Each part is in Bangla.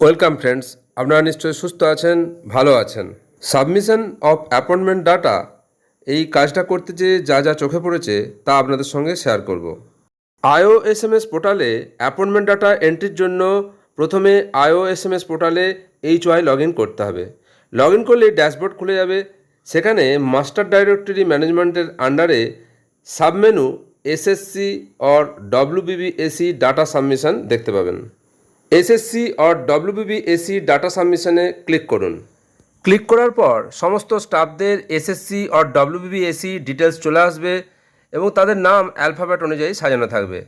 ওয়েলকাম ফ্রেন্ডস, আপনারা নিশ্চয়ই সুস্থ আছেন, ভালো আছেন। সাবমিশন অফ অ্যাপয়েন্টমেন্ট ডাটা, এই কাজটা করতে যে যা যা চোখে পড়েছে, তা আপনাদের সঙ্গে শেয়ার করব। আইও এস এম এস পোর্টালে অ্যাপয়েন্টমেন্ট ডাটা এন্ট্রির জন্য প্রথমে আইও এস এম এস পোর্টালে এইচ ওয়াই লগ ইন করতে হবে। লগ ইন করলে ড্যাশবোর্ড খুলে যাবে। সেখানে মাস্টার ডাইরেক্টরি ম্যানেজমেন্টের আন্ডারে submenu SSC or WBBSC data submission দেখতে পাবেন। এসএসসি অর ডব্লিউবিবিএসি ডাটা সাবমিশনে ক্লিক করুন। ক্লিক করার পর সমস্ত স্টাফদের এসএসসি অর ডব্লিউবিবিএসি ডিটেলস চলে আসবে এবং তাদের নাম অ্যালফাবেট অনুযায়ী সাজানো থাকবে।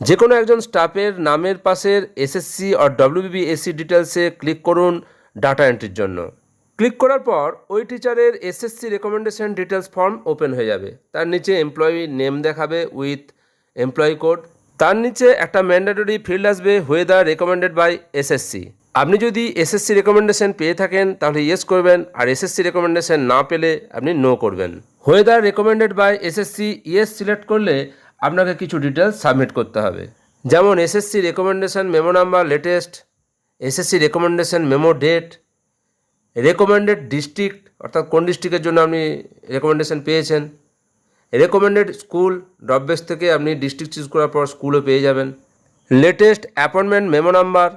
যে কোনো একজন স্টাফের নামের পাশের এসএসসি অর ডব্লিউবিবিএসি ডিটেলসে ক্লিক করুন ডাটা এন্ট্রির জন্য। ক্লিক করার পর ওই টিচারের SSC recommendation details form open হয়ে যাবে। তার নিচে এমপ্লয়ি নেম দেখাবে উইথ এমপ্লয়ি কোড তার নিচে একটা ম্যান্ডেটরি ফিল্ড আসবে ওয়েদার রেকমেন্ডেড বাই এসএসসি আপনি যদি এসএসসি রেকমেন্ডেশন পেয়ে থাকেন, তাহলে ইয়েস করবেন, আর এসএসসি রেকমেন্ডেশন না পেলে আপনি নো করবেন। Whether recommended by SSC yes select করলে আপনাকে কিছু ডিটেলস সাবমিট করতে হবে। যেমন SSC recommendation memo number latest SSC recommendation memo date recommended district অর্থাৎ কোন ডিস্ট্রিক্টের জন্য আপনি রেকমেন্ডেশন পেয়েছেন। রেকমেন্ডেড স্কুল ড্রপবেস থেকে আপনি ডিস্ট্রিক্ট চুজ করার পর স্কুলও পেয়ে যাবেন। Latest appointment memo number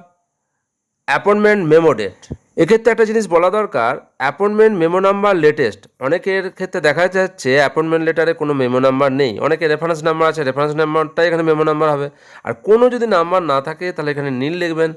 appointment memo date এক্ষেত্রে একটা জিনিস বলা দরকার অ্যাপয়েন্টমেন্ট মেমো নাম্বার লেটেস্ট অনেকের ক্ষেত্রে দেখা যাচ্ছে অ্যাপয়েন্টমেন্ট লেটারে কোনো মেমো নাম্বার নেই। অনেকের রেফারেন্স নাম্বার আছে রেফারেন্স নাম্বারটাই এখানে মেমো নাম্বার হবে। আর কোনো যদি নাম্বার না থাকে, তাহলে এখানে নীল লিখবেন।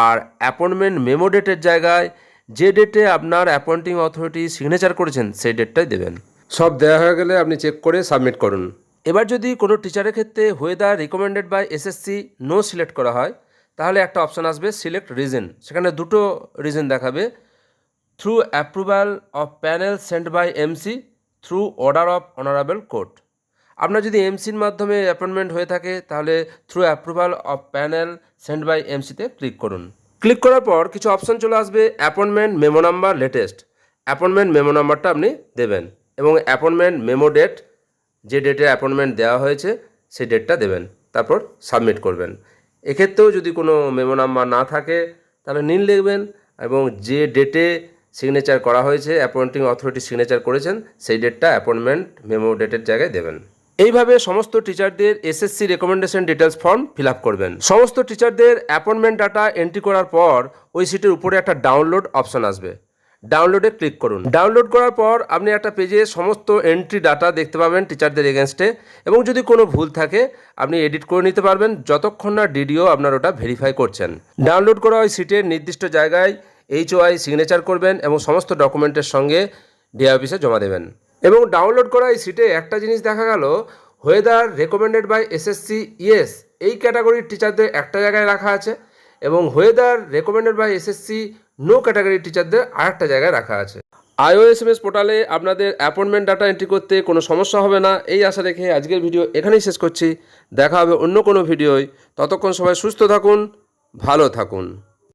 আর অ্যাপয়েন্টমেন্ট মেমো ডেটের জায়গায় যে ডেটে আপনার অ্যাপয়েন্টিং অথরিটি সিগনেচার করেছেন, সেই ডেটটাই দেবেন। সব দেওয়া হয়ে গেলে আপনি চেক করে সাবমিট করুন। এবার যদি কোনো টিচারের ক্ষেত্রে whether recommended by SSC no select করা হয়, তাহলে একটা অপশান আসবে সিলেক্ট রিজন সেখানে দুটো রিজন দেখাবে। Through approval of panel send by MC through order of honourable court আপনার যদি এমসির মাধ্যমে অ্যাপয়েন্টমেন্ট হয়ে থাকে, তাহলে through approval of panel send by এমসিতে click করুন। ক্লিক করার পর কিছু অপশন চলে আসবে appointment memo number latest appointment memo নাম্বারটা আপনি দেবেন। এবং অ্যাপয়েন্টমেন্ট মেমো ডেট যে ডেটে অ্যাপয়েন্টমেন্ট দেওয়া হয়েছে, সেই ডেটটা দেবেন। তারপর সাবমিট করবেন। এক্ষেত্রেও যদি কোনো মেমো নাম্বার না থাকে, তাহলে নীল লিখবেন এবং যে ডেটে সিগনেচার করা হয়েছে অ্যাপয়েন্টিং অথরিটি সিগনেচার করেছেন, সেই ডেটটা অ্যাপয়েন্টমেন্ট মেমো ডেটের জায়গায় দেবেন। এইভাবে সমস্ত টিচারদের SSC recommendation details form fill up করবেন। সমস্ত টিচারদের অ্যাপয়েন্টমেন্ট ডাটা এন্ট্রি করার পর, ওই সিটের উপরে একটা ডাউনলোড অপশন আসবে। ডাউনলোডে ক্লিক করুন। ডাউনলোড করার পর আপনি একটা পেজে সমস্ত এন্ট্রি ডাটা দেখতে পাবেন টিচারদের এগেনস্টে এবং যদি কোনো ভুল থাকে, আপনি এডিট করে নিতে পারবেন যতক্ষণ না ডিডিও আপনার ওটা ভেরিফাই করছেন। ডাউনলোড করা ওই সিটের নির্দিষ্ট জায়গায় এইচওআই সিগনেচার করবেন এবং সমস্ত ডকুমেন্টের সঙ্গে ডিআই অফিসে জমা দেবেন। এবং ডাউনলোড করা এই সিটে একটা জিনিস দেখা গেল whether recommended by SSC yes এই ক্যাটাগরির টিচারদের একটা জায়গায় রাখা আছে এবং whether recommended by SSC no category টিচারদের আরেকটা জায়গায় রাখা আছে। আইওএসএমএস পোর্টালে আপনাদের অ্যাপয়েন্টমেন্ট ডাটা এন্ট্রি করতে কোনো সমস্যা হবে না। এই আশা রেখে আজকের ভিডিও এখানেই শেষ করছি। দেখা হবে অন্য কোনো ভিডিওয়। ততক্ষণ সবাই সুস্থ থাকুন, ভালো থাকুন।